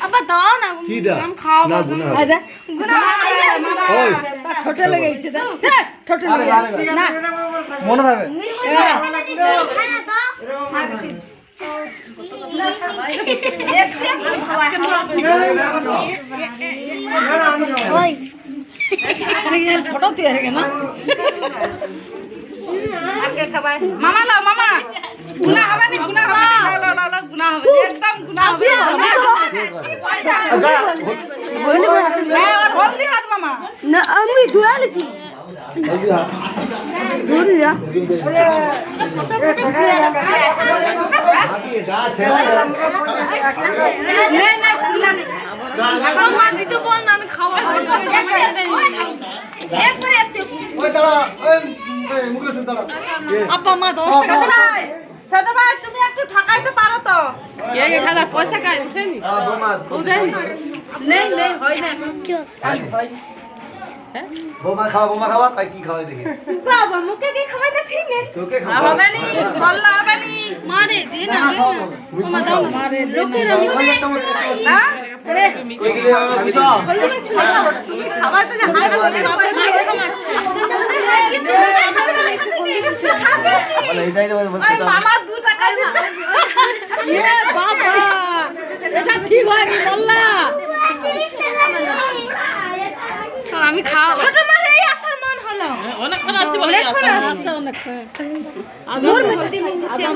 আবার দাও না কিটা আমি খাওয়াবো না গুনা আয় দেখ গুনা হবে। ওই। তার ঠোঁটে লেগে গেছে দেখ দেখ, ঠোঁটে আরে লেগে গেছে। না। মনে থাকবে ফটো হেগে না মামা লাও মামা গুনা না আমি না আমি আব্বা মা। দশ টাকা তুমি একটু থাকাইতে পারো তো? এক এক হাজার পয়সা খাই উঠেনি আ বোমা নেই নেই হয় না। বোমা খাওয়া বোমা খাওয়া কাই কি খাওয়া দেখি? বাবা মুখে কি খাওয়াই তো ঠিক নেই তোকে খাওয়া হবে নি বললা হবে নি। মারে দে না না। মামা দাও না। লোকের আমি না কইছিলে আমি তো তুমি খাবারতে যে হাত বলে বলে এটাই তো বলছে ওই মামা দু টাকা দিচ্ছে। আমি খাওয়াবো। ছোট মারে এই আসার মান হলো। অনেকক্ষণ আছে বলে অনেকক্ষণ অনেকক্ষণ। আদাম আদাম